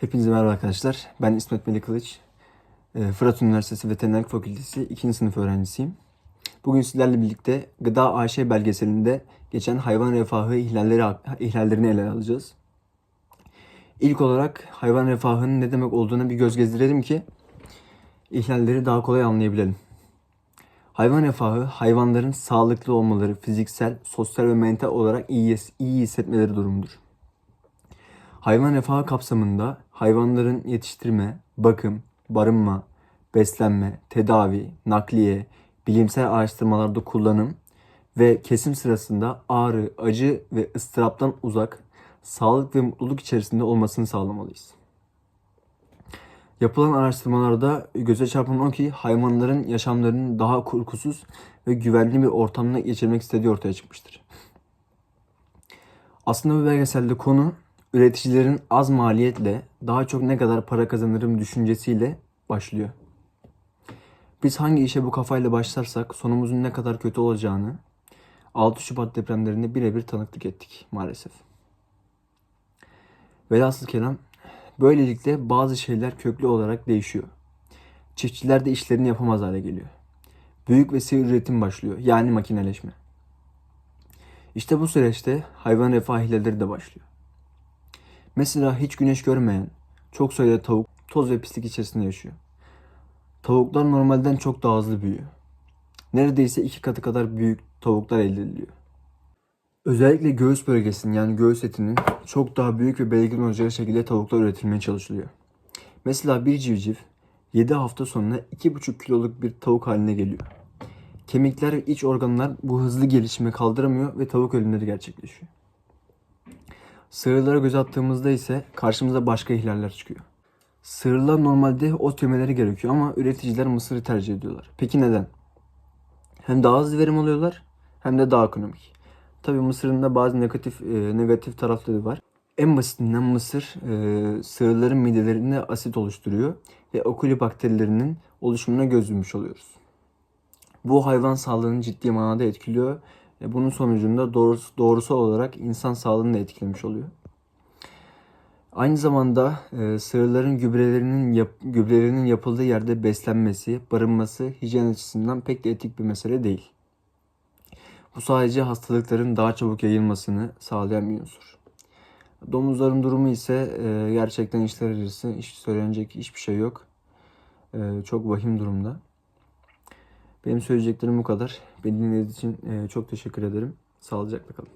Hepinize merhaba arkadaşlar. Ben İsmet Melih Kılıç. Ee, Fırat Üniversitesi Veterinerlik Fakültesi 2. sınıf öğrencisiyim. Bugün sizlerle birlikte Gıda AŞ belgeselinde geçen hayvan refahı ihlalleri, ihlallerini ele alacağız. İlk olarak hayvan refahının ne demek olduğuna bir göz gezdirelim ki ihlalleri daha kolay anlayabilelim. Hayvan refahı, hayvanların sağlıklı olmaları, fiziksel, sosyal ve mental olarak iyi, iyi hissetmeleri durumudur. Hayvan refahı kapsamında hayvanların yetiştirme, bakım, barınma, beslenme, tedavi, nakliye, bilimsel araştırmalarda kullanım ve kesim sırasında ağrı, acı ve ıstıraptan uzak, sağlık ve mutluluk içerisinde olmasını sağlamalıyız. Yapılan araştırmalarda göze çarpan o ki hayvanların yaşamlarını daha korkusuz ve güvenli bir ortamda geçirmek istediği ortaya çıkmıştır. Aslında bu belgeselde konu üreticilerin az maliyetle daha çok ne kadar para kazanırım düşüncesiyle başlıyor. Biz hangi işe bu kafayla başlarsak sonumuzun ne kadar kötü olacağını 6 Şubat depremlerinde birebir tanıklık ettik maalesef. Velhasıl kelam böylelikle bazı şeyler köklü olarak değişiyor. Çiftçiler de işlerini yapamaz hale geliyor. Büyük ve sivri üretim başlıyor yani makineleşme. İşte bu süreçte hayvan refah hileleri de başlıyor. Mesela hiç güneş görmeyen, çok sayıda tavuk toz ve pislik içerisinde yaşıyor. Tavuklar normalden çok daha hızlı büyüyor. Neredeyse iki katı kadar büyük tavuklar elde ediliyor. Özellikle göğüs bölgesinin yani göğüs etinin çok daha büyük ve belirgin olacağı şekilde tavuklar üretilmeye çalışılıyor. Mesela bir civciv 7 hafta sonra 2,5 kiloluk bir tavuk haline geliyor. Kemikler ve iç organlar bu hızlı gelişimi kaldıramıyor ve tavuk ölümleri gerçekleşiyor. Sığırlara göz attığımızda ise karşımıza başka ihlaller çıkıyor. Sığırlar normalde ot yemeleri gerekiyor ama üreticiler mısırı tercih ediyorlar. Peki neden? Hem daha hızlı verim alıyorlar hem de daha ekonomik. Tabi mısırın da bazı negatif e, negatif tarafları var. En basitinden mısır e, sığırların midelerinde asit oluşturuyor ve coli bakterilerinin oluşumuna göz yummuş oluyoruz. Bu hayvan sağlığını ciddi manada etkiliyor. E, bunun sonucunda doğrusu, doğrusu olarak insan sağlığını da etkilemiş oluyor. Aynı zamanda e, sığırların gübrelerinin yap, gübrelerinin yapıldığı yerde beslenmesi, barınması hijyen açısından pek de etik bir mesele değil. Bu sadece hastalıkların daha çabuk yayılmasını sağlayan bir unsur. Domuzların durumu ise e, gerçekten işler acısı. Hiç söylenecek hiçbir şey yok. E, çok vahim durumda. Benim söyleyeceklerim bu kadar. Beni dinlediğiniz için e, çok teşekkür ederim. Sağlıcakla kalın.